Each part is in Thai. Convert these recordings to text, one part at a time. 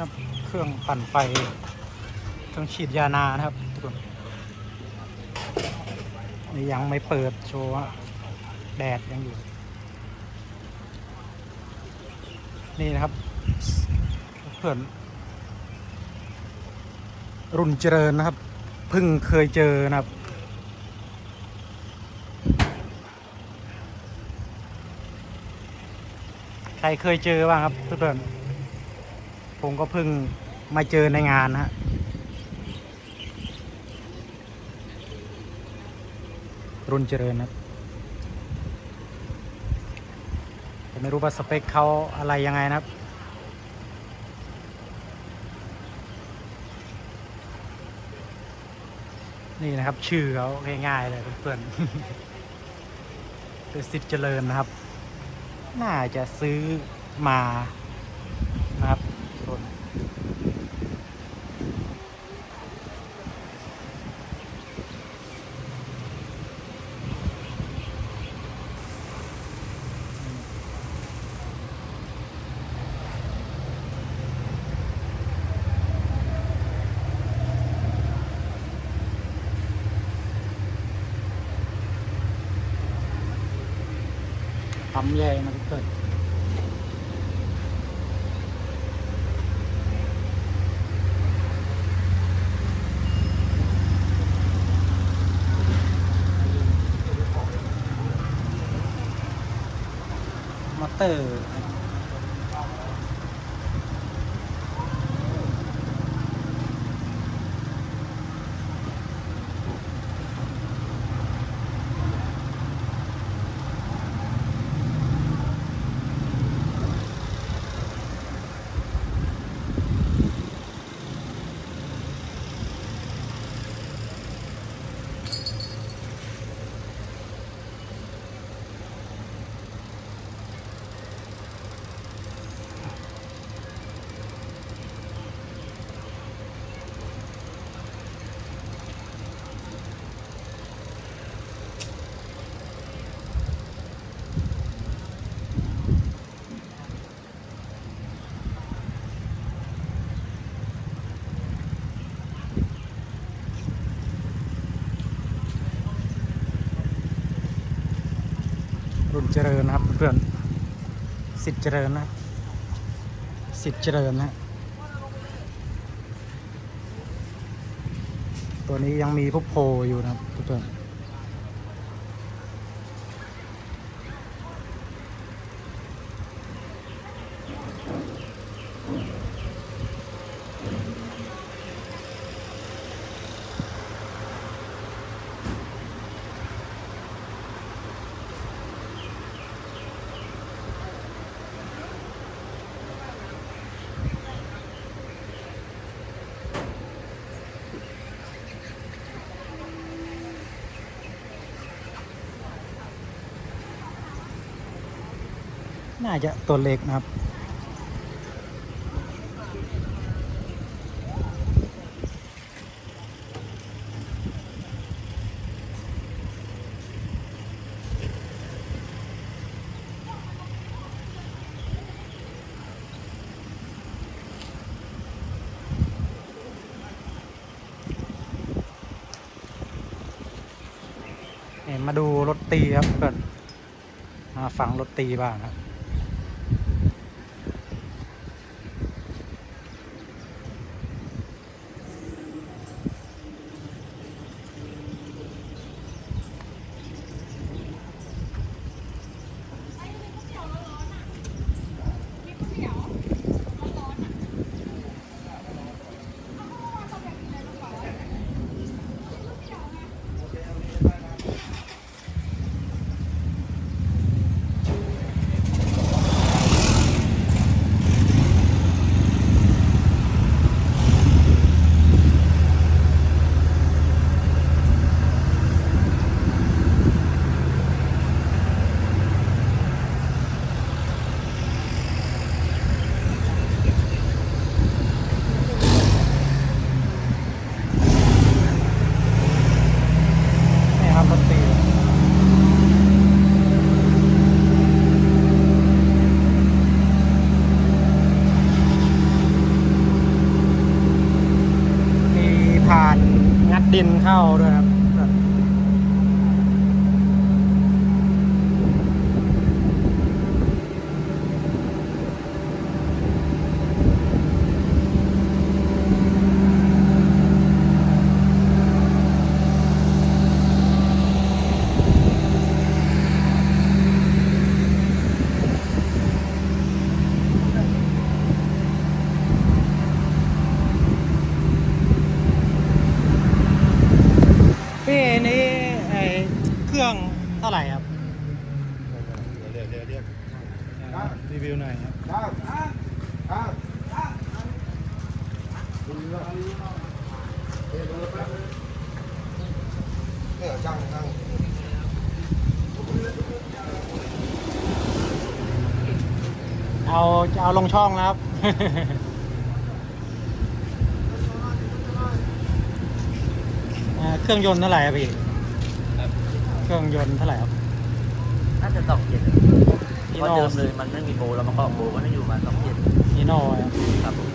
ครับ เครื่องปั่นไฟ เครื่องฉีดยานานะครับทุกคนนี่ยังไม่เปิดโชว์แดดยังอยู่ นี่นะครับ เพื่อน รุ่นเจริญนะครับเพิ่งเคยเจอนะครับใครเคยเจอบ้างครับเพื่อน ผมก็เพิ่งมาเจอในงานนะฮะรุ่นเจริญนะครับแต่ไม่รู้ว่าสเปคเขาอะไรยังไงนะครับ นี่นะครับชื่อเขาง่ายๆเลยเพื่อนๆเป็นสิทธิ์เจริญนะครับ น่าจะซื้อมานะครับทุกคน ปั๊มแยงนะเพื่อนมอเตอร์ รุ่นเจริญนะครับเพื่อนสิทธิ์เจริญนะสิทธิ์เจริญนะตัวนี้ยังมีพวกโพอยู่นะครับเพื่อน น่าจะตัวเล็กนะครับ มาดูรถตีครับเพื่อนมาฟังรถตีบ้างครับ น ดิ นเข้าด้วยครับ พี่นี่ไอเครื่องเท่าไหร่ครับเดี๋ยวเดี๋ยวเดี๋ยวรีวิวหน่อยครับเนี่ยช่างช่างเอาจะเอาลงช่องแล้วครับ เครื่องยนต์เท่าไหร่ครับพี่ เครื่องยนต์เท่าไหร่ครับ น่าจะสองเจ็ดอีเพราะโน่เดิมเลยมันไม่มีโบแล้วมันก็โบมันไม่อยู่มาสองเจ็ดอีโน่ครับครับผม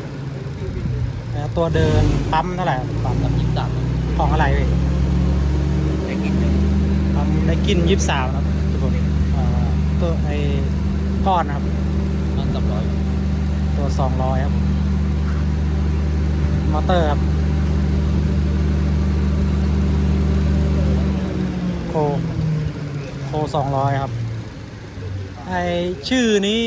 แล้วตัวเดินปั๊มเท่าไหร่ครับปั๊มกับยี่สิบสามของอะไรพี่ได้กินอยู่ปั๊มได้กินยิบสามครับทุกคนอ่าตัวไอ้ก้อนนะครับมันสองร้อยตัวสองร้อยครับ มอเตอร์ครับ โคโคสองร้อยครับ ไอชื่อนี้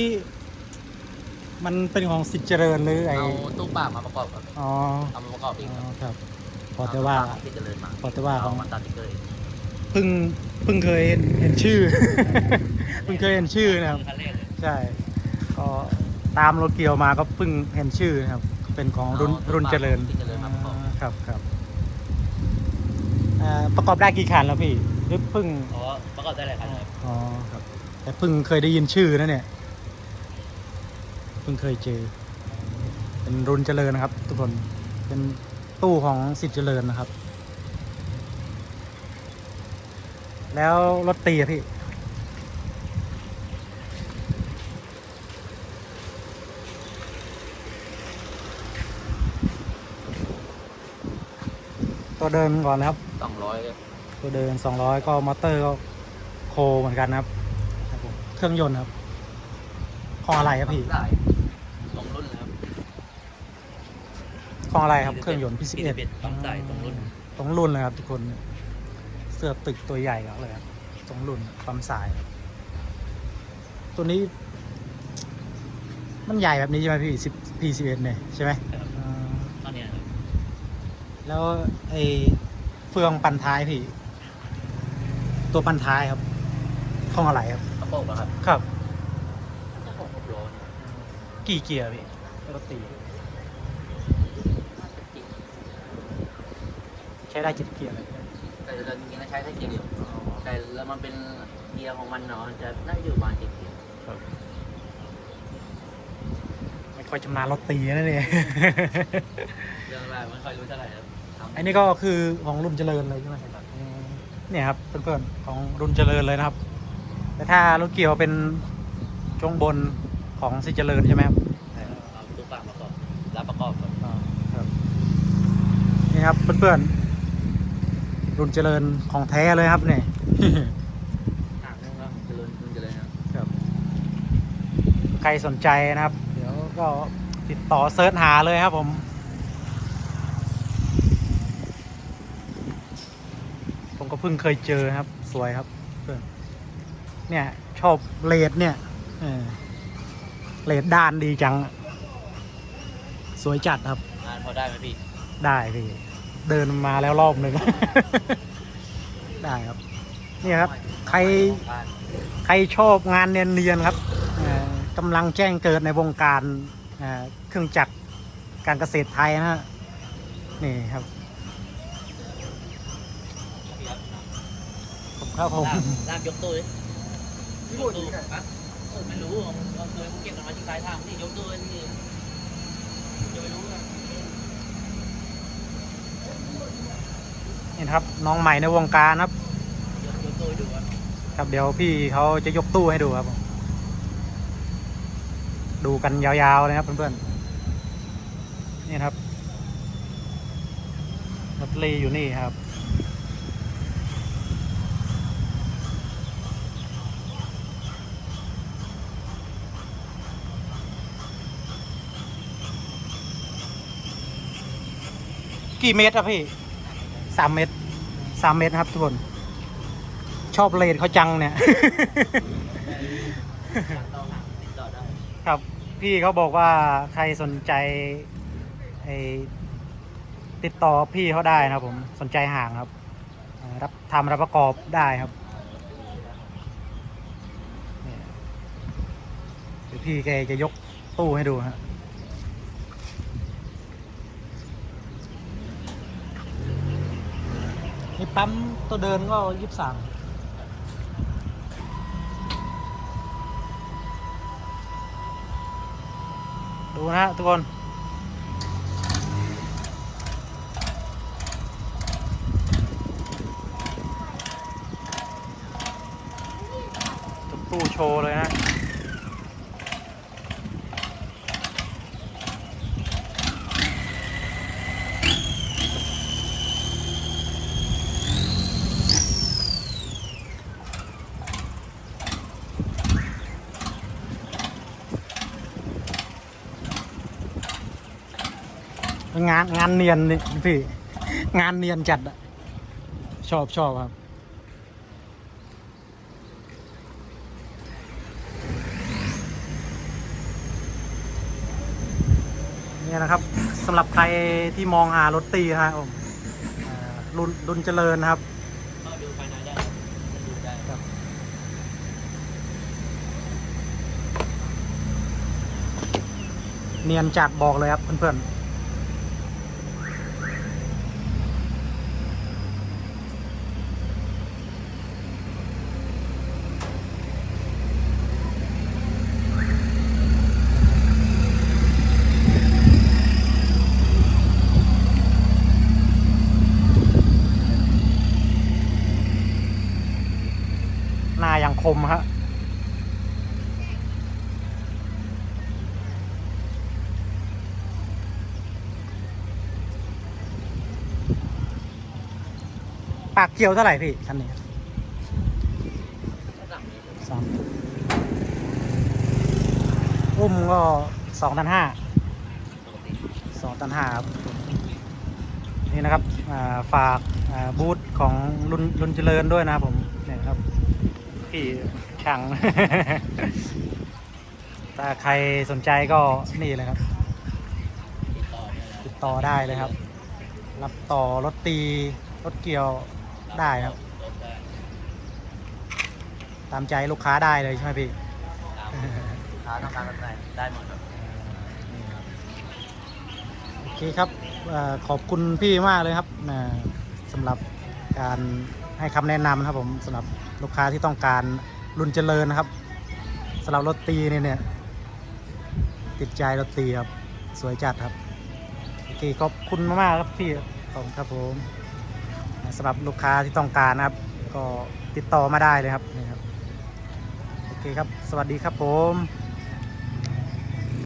มันเป็นของสิทธิ์เจริญหรือไอเอาตู้ปลามาประกอบครับอ๋อเอามาประกอบเองอ๋อครับครับ พอแต่ว่าเอตู้ปลที่เจริญมาพอแต่ว่าขเอาองมาตัดติ๊กเกอร์เองเพิ่งเพิ่งเคยเห็นเห็นชื่อ เพิ่งเคยเห็นชื่อนะครับ คันแรกเลยใช่ก็ตามโลเกียวมาก็เพิ่งเห็นชื่อนะครับ เป็นของรุ่นรุ่นเจริญที่เจริญมาประกอบอ่าครับครับอ่าประกอบได้กี่คันแล้วพี่ หรือพิ่งอ๋อประกอบได้หลายคันครับอ๋อครับ แต่พิ่งเคยได้ยินชื่อนะเนี่ยพิ่งเคยเจอ เป็นรุ่นเจริญนะครับ ทุกคนเป็นตู้ของสิทธิ์เจริญนะครับ แล้วรถตีอะพี่ตัวเดินก่อนนะครับสองร้อย ตัวเดิน 200 ก็มอเตอร์ก็โคเหมือนกันนะครับครับผมเครื่องยนต์ครับของอะไรครับพี่ได้สองรุ่นแล้วของอะไรครับเครื่องยนต์พี่สิบเอ็ดปั๊มใส่ตรงรุ่นตรงรุ่นเลยครับทุกคน เสื้อตึกตัวใหญ่มากเลยครับตรงรุ่นปั๊มสาย ตัวนี้ มันใหญ่แบบนี้ใช่ไหมพี่สิบพีสิบเอ็ดเนี่ยใช่ไหมครับอ่าตอนเนี้ยครับแล้วไอ้เฟืองปันท้ายพี่ ตัวปันท้ายครับของอะไรครับประกอบอะครับครับน่าจะของหกล้อเนี่ยกี่เกียร์พี่รถตีน่าจะจริงใช้ได้เจ็ดเกียร์เลยแต่เราจริงๆแล้วใช้แค่เกียร์เดียวแต่แล้วมันเป็นเกียร์ของมันเนาะจะน่าจะอยู่ประมาณเจ็ดเกียร์ไม่ค่อยชำนาญรถตีนะเนี่ยเรื่องอะไรไม่ค่อยรู้เท่าไหร่ครับทำ อันนี้ก็คือของรุ่นเจริญเลยใช่ไหมครับอืม เนี่ยครับเพื่อนๆของรุ่นเจริญเลยนะครับ แต่ถ้ารถเกี่ยวเป็นช่วงบนของสิเจริญใช่ไหมครับเอาตู้ปลาประกอบรับประกอบครับอ่าครับนี่ครับเพื่อนๆรุ่นเจริญของแท้เลยครับเนี่ยอ่าเรื่องว่าเจริญเจริญนะครับครับใครสนใจนะครับ เดี๋ยวก็ติดต่อเซิร์ชหาเลยครับผม ผม ก็เพิ่งเคยเจอครับ สวยครับเพื่อนเนี่ย ชอบเลดเนี่ยเออเลดด้านดีจัง สวยจัดครับงานพอได้ไหมพี่ ได้พี่ เดินมาแล้วรอบหนึ่ง ได้ครับ นี่ครับ ใคร ใครชอบงานเนียนๆครับเอ่อกำลังแจ้งเกิดในวงการเอ่อเครื่องจักรการเกษตรไทยนะฮะนี่ครับผม ครับผมลากลากยกตู้ดิยกตู้อะเออไม่รู้เราเคยภูเก็ตกันมาที่ปลายทางนี่ยกตู้นี่จะไม่รู้นะนี่นะครับน้องใหม่ในวงการครับยกยกตู้ให้ดูครับครับเดี๋ยวพี่เขาจะยกตู้ให้ดูครับผมดูกันยาวๆเลยครับเพื่อนๆนี่นะครับลอตเตอรี่อยู่นี่ครับ กี่เมตรครับพี่สามเมตรสามเมตรครับทุกคน ชอบเลนเขาจังเนี่ยสั่งต่อหางติดต่อได้ครับพี่เขาบอกว่าใครสนใจไอติดต่อพี่เขาได้นะครับผมสนใจห่างครับเอ่อรับทำรับประกอบได้ครับเนี่ยเดี๋ยวพี่แกจะยกตู้ให้ดูฮะ ปั๊มตัวเดินก็ยี่สิบสามดูนะทุกคน ตู้โชว์เลยนะ งานงานเนียนนี่พี่งานเนียนจัดอะชอบชอบครับ เนี่ยนะครับสำหรับใครที่มองหารถตีนะครับผมรุ่นรุ่นเจริญนะครับก็ดูภายในได้ดูได้เนียนจัดบอกเลยครับเพื่อนๆหน้าอย่างค มฮะปากเกียวเท่าไหร่พี่คันนี้สั่งเลยสามอุ้มก็สองตันห้าสองตันห้าครับ นี่นะครับาฝากาบูธของรุ่นรุ่นเจริญด้วยนะครับผม พี่ช่าง ถ้าใครสนใจก็นี่เลยครับติดต่อได้แล้วติดต่อได้เลยครับ รับต่อรถตีรถเกี่ยวได้ครับรถได้ตามใจลูกค้าได้เลยใช่ไหมพี่ตามลูกค้าต้องการแบบไหนได้หมดครับโอเคครับเอ่อขอบคุณพี่มากเลยครับนะสำหรับการให้คำแนะนำนะครับผมสำหรับ ลูกค้าที่ต้องการรุ่นเจริญนะครับสำหรับรถตีเนี่ยเนี่ยติดใจรถตีครับสวยจัดครับโอเคขอบคุณมากๆครับพี่ขอบคุณครับผมสำหรับลูกค้าที่ต้องการนะครับ ก็ติดต่อมาได้เลยครับนี่ครับโอเคครับ สวัสดีครับผม